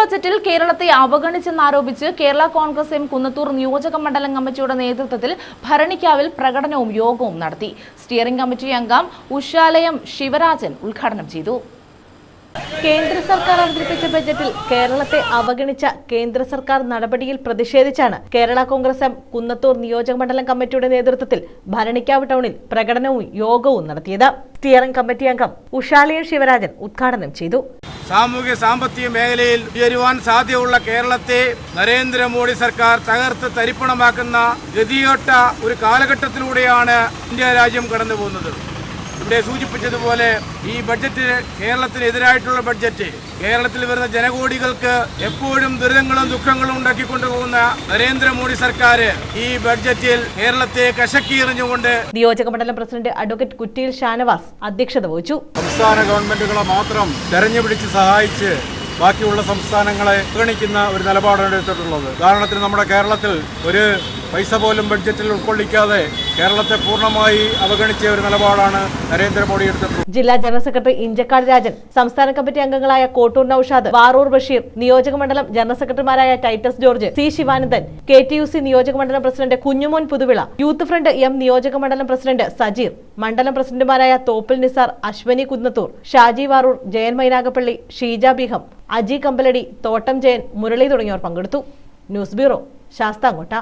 ബജറ്റിൽ കേരളത്തെ അവഗണിച്ചെന്നാരോപിച്ച് കേരള കോൺഗ്രസ് എം കുന്നത്തൂർ നിയോജക മണ്ഡലം കമ്മിറ്റിയുടെ നേതൃത്വത്തിൽ ഭരണിക്കാവിൽ പ്രകടനവും യോഗവും നടത്തി. സ്റ്റിയറിംഗ് കമ്മിറ്റി അംഗം ഉഷാലയം ശിവരാജൻ ഉദ്ഘാടനം ചെയ്തു. കേന്ദ്ര സർക്കാർ അവതരിപ്പിച്ച ബജറ്റിൽ കേരളത്തെ അവഗണിച്ച കേന്ദ്ര സർക്കാർ നടപടിയിൽ പ്രതിഷേധിച്ചാണ് കേരള കോൺഗ്രസ് എം കുന്നത്തൂർ നിയോജക മണ്ഡലം കമ്മിറ്റിയുടെ നേതൃത്വത്തിൽ ഭരണിക്കാവ് ടൗണിൽ പ്രകടനവും യോഗവും നടത്തിയത്. സ്റ്റിയറിംഗ് കമ്മിറ്റി അംഗം ഉഷാലയം ശിവരാജൻ ഉദ്ഘാടനം ചെയ്തു. സാമൂഹ്യ സാമ്പത്തിക മേഖലയിൽ ഉയരുവാൻ സാധ്യതയുള്ള കേരളത്തെ നരേന്ദ്രമോദി സർക്കാർ തകർത്ത് തരിപ്പണമാക്കുന്ന ഗതികെട്ട ഒരു കാലഘട്ടത്തിലൂടെയാണ് ഇന്ത്യ രാജ്യം കടന്നു പോകുന്നത് ഇവിടെ സൂചിപ്പിച്ചതുപോലെ ഈ ബഡ്ജറ്റ് കേരളത്തിനെതിരായിട്ടുള്ള ബഡ്ജറ്റ് കേരളത്തിൽ വരുന്ന ജനകോടികൾക്ക് എപ്പോഴും ദുരിതങ്ങളും ദുഃഖങ്ങളും ഉണ്ടാക്കിക്കൊണ്ടു പോകുന്ന നരേന്ദ്രമോദി സർക്കാർ ഈ ബഡ്ജറ്റിൽ കേരളത്തെ കശക്കിയെറിഞ്ഞുകൊണ്ട് നിയോജക മണ്ഡലം പ്രസിഡന്റ് അഡ്വക്കേറ്റ് കുറ്റിയിൽ ഷാനവാസ് അധ്യക്ഷത വഹിച്ചു. സംസ്ഥാന ഗവൺമെന്റുകളെ മാത്രം തെരഞ്ഞു പിടിച്ച് സഹായിച്ച് ബാക്കിയുള്ള സംസ്ഥാനങ്ങളെ ഗണിക്കുന്ന ഒരു നിലപാടാണ് എടുത്തിട്ടുള്ളത്. ഉദാഹരണത്തിന് നമ്മുടെ കേരളത്തിൽ ഒരു പൈസ പോലും ബഡ്ജറ്റിൽ ഉൾക്കൊള്ളിക്കാതെ കേരളത്തെ പൂർണമായി അവഗണിച്ച ഒരു നിലപാടാണ് നരേന്ദ്രമോദി എടുത്തിട്ടുള്ളത്. ജില്ലാ ജനറൽ സെക്രട്ടറി ഇഞ്ചക്കാട് രാജൻ സംസ്ഥാന കമ്മിറ്റി അംഗങ്ങളായ കോട്ടൂർ നൌഷാദ് വാറൂർ ബഷീർ നിയോജക മണ്ഡലം ജനറൽ സെക്രട്ടറിമാരായ Titus George C Sivanandan K T U C നിയോജക മണ്ഡലം president Kunjumon Puthuvila youth front M നിയോജക മണ്ഡലം പ്രസിഡന്റ് സജീർ മണ്ഡലം പ്രസിഡന്റുമാരായ തോപ്പിൽ നിസാർ അശ്വനി കുന്നത്തൂർ ഷാജി വാറൂർ ജയൻ മൈനാഗപ്പള്ളി ഷീജ ബീഹം അജി കമ്പലടി തോട്ടം ജയൻ മുരളി തുടങ്ങിയവർ പങ്കെടുത്തു. News bureau Sasthamkotta.